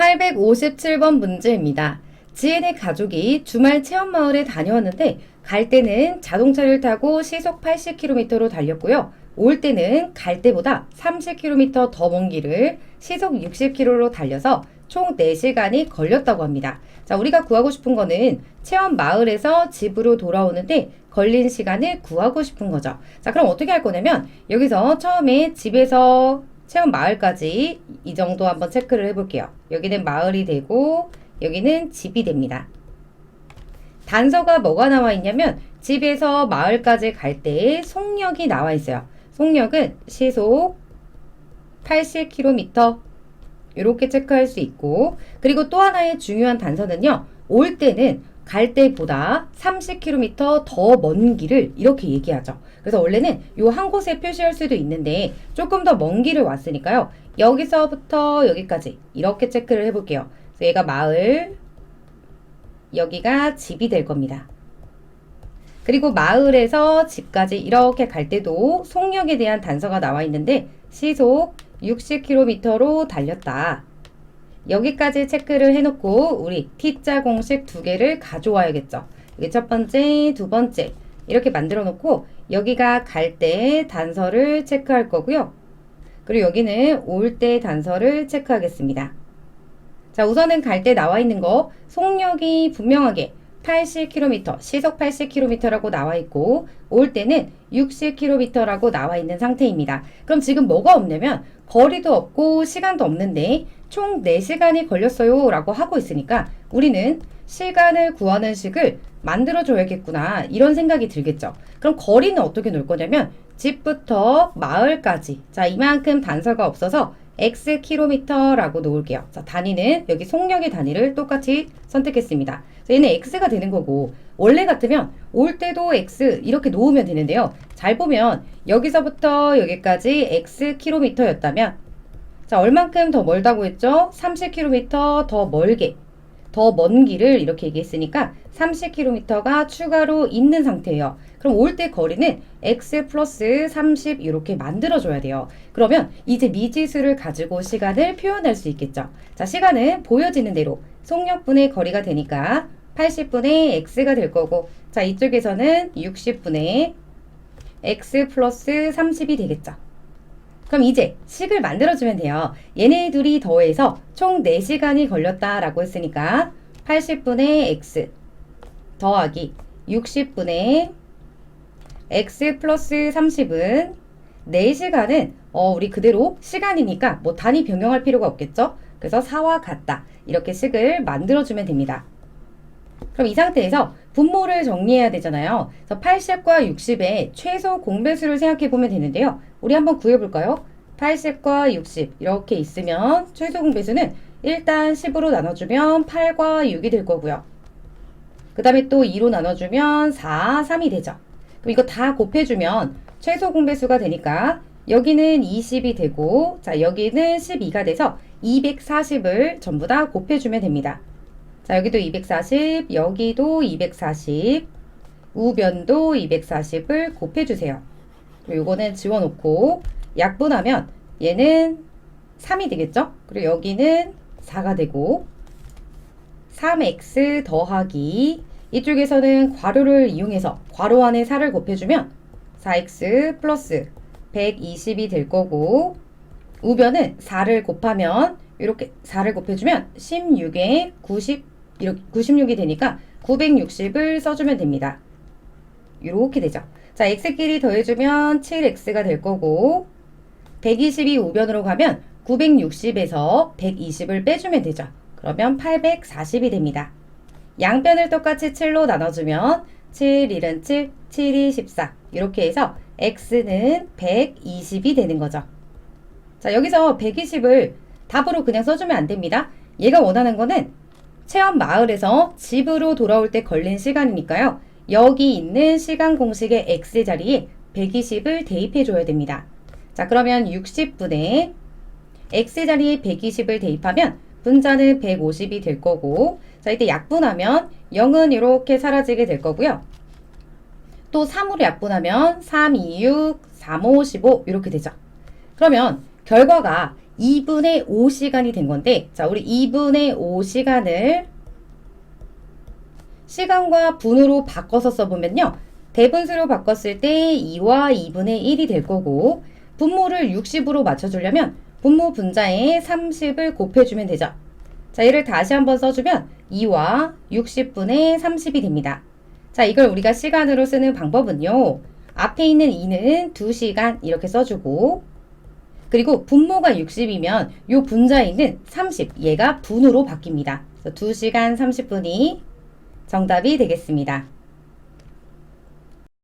857번 문제입니다. 지은의 가족이 주말 체험마을에 다녀왔는데 갈 때는 자동차를 타고 시속 80km로 달렸고요. 올 때는 갈 때보다 30km 더 먼 길을 시속 60km로 달려서 총 4시간이 걸렸다고 합니다. 자, 우리가 구하고 싶은 거는 체험 마을에서 집으로 돌아오는데 걸린 시간을 구하고 싶은 거죠. 자, 그럼 어떻게 할 거냐면 여기서 처음에 집에서 체험 마을까지 이 정도 한번 체크를 해볼게요. 여기는 마을이 되고 여기는 집이 됩니다. 단서가 뭐가 나와 있냐면 집에서 마을까지 갈때 속력이 나와 있어요. 속력은 시속 80km 이렇게 체크할 수 있고 그리고 또 하나의 중요한 단서는요. 올 때는 갈 때보다 30km 더 먼 길을 이렇게 얘기하죠. 그래서 원래는 요 한 곳에 표시할 수도 있는데 조금 더 먼 길을 왔으니까요. 여기서부터 여기까지 이렇게 체크를 해볼게요. 그래서 얘가 마을, 여기가 집이 될 겁니다. 그리고 마을에서 집까지 이렇게 갈 때도 속력에 대한 단서가 나와 있는데 시속 60km로 달렸다. 여기까지 체크를 해놓고 우리 T자 공식 두 개를 가져와야겠죠. 여기 첫 번째, 두 번째 이렇게 만들어 놓고 여기가 갈 때 단서를 체크할 거고요. 그리고 여기는 올 때 단서를 체크하겠습니다. 자, 우선은 갈 때 나와 있는 거 속력이 분명하게 80km, 시속 80km라고 나와 있고 올 때는 60km라고 나와 있는 상태입니다. 그럼 지금 뭐가 없냐면 거리도 없고 시간도 없는데 총 4시간이 걸렸어요 라고 하고 있으니까 우리는 시간을 구하는 식을 만들어 줘야겠구나 이런 생각이 들겠죠. 그럼 거리는 어떻게 놓을 거냐면 집부터 마을까지 자 이만큼 단서가 없어서 x 킬로미터라고 놓을게요. 자, 단위는 여기 속력의 단위를 똑같이 선택했습니다. 자, 얘는 x가 되는 거고 원래 같으면 올 때도 x 이렇게 놓으면 되는데요. 잘 보면 여기서부터 여기까지 x 킬로미터였다면 자, 얼만큼 더 멀다고 했죠? 30km 더 멀게 더 먼 길을 이렇게 얘기했으니까 30km가 추가로 있는 상태예요. 그럼 올 때 거리는 x 플러스 30 이렇게 만들어줘야 돼요. 그러면 이제 미지수를 가지고 시간을 표현할 수 있겠죠. 자, 시간은 보여지는 대로 속력분의 거리가 되니까 80분의 x가 될 거고 자, 이쪽에서는 60분의 x 플러스 30이 되겠죠. 그럼 이제 식을 만들어주면 돼요. 얘네 둘이 더해서 총 4시간이 걸렸다라고 했으니까 80분의 x 더하기 60분의 x 플러스 30은 4시간은 어, 우리 그대로 시간이니까 뭐 단위 변경할 필요가 없겠죠? 그래서 4와 같다. 이렇게 식을 만들어주면 됩니다. 그럼 이 상태에서 분모를 정리해야 되잖아요. 그래서 80과 60의 최소 공배수를 생각해 보면 되는데요. 우리 한번 구해 볼까요? 80과 60 이렇게 있으면 최소 공배수는 일단 10으로 나눠주면 8과 6이 될 거고요. 그 다음에 또 2로 나눠주면 4, 3이 되죠. 그럼 이거 다 곱해주면 최소 공배수가 되니까 여기는 20이 되고 자 여기는 12가 돼서 240을 전부 다 곱해주면 됩니다. 자 여기도 240, 여기도 240, 우변도 240을 곱해주세요. 요거는 지워놓고 약분하면 얘는 3이 되겠죠? 그리고 여기는 4가 되고 3x 더하기 이쪽에서는 괄호를 이용해서 괄호 안에 4를 곱해주면 4x 플러스 120이 될 거고 우변은 4를 곱하면 이렇게 4를 곱해주면 16에 90 이렇게 96이 되니까 960을 써주면 됩니다. 이렇게 되죠. 자, x끼리 더해주면 7x가 될 거고 120이 우변으로 가면 960에서 120을 빼주면 되죠. 그러면 840이 됩니다. 양변을 똑같이 7로 나눠주면 7, 1은 7, 7이 14 이렇게 해서 x는 120이 되는 거죠. 자 여기서 120을 답으로 그냥 써주면 안 됩니다. 얘가 원하는 거는 체험 마을에서 집으로 돌아올 때 걸린 시간이니까요. 여기 있는 시간 공식의 x 자리에 120을 대입해 줘야 됩니다. 자 그러면 60분의 x 자리에 120을 대입하면 분자는 150이 될 거고 자 이때 약분하면 0은 이렇게 사라지게 될 거고요. 또 3으로 약분하면 3, 2, 6, 3, 5, 15 이렇게 되죠. 그러면 결과가 2분의 5시간이 된 건데, 자, 우리 2분의 5시간을 시간과 분으로 바꿔서 써보면요. 대분수로 바꿨을 때 2와 2분의 1이 될 거고, 분모를 60으로 맞춰주려면 분모 분자에 30을 곱해주면 되죠. 자, 얘를 다시 한번 써주면 2와 60분의 30이 됩니다. 자, 이걸 우리가 시간으로 쓰는 방법은요. 앞에 있는 2는 2시간 이렇게 써주고, 그리고 분모가 60이면 요 분자에 있는 30, 얘가 분으로 바뀝니다. 그래서 2시간 30분이 정답이 되겠습니다.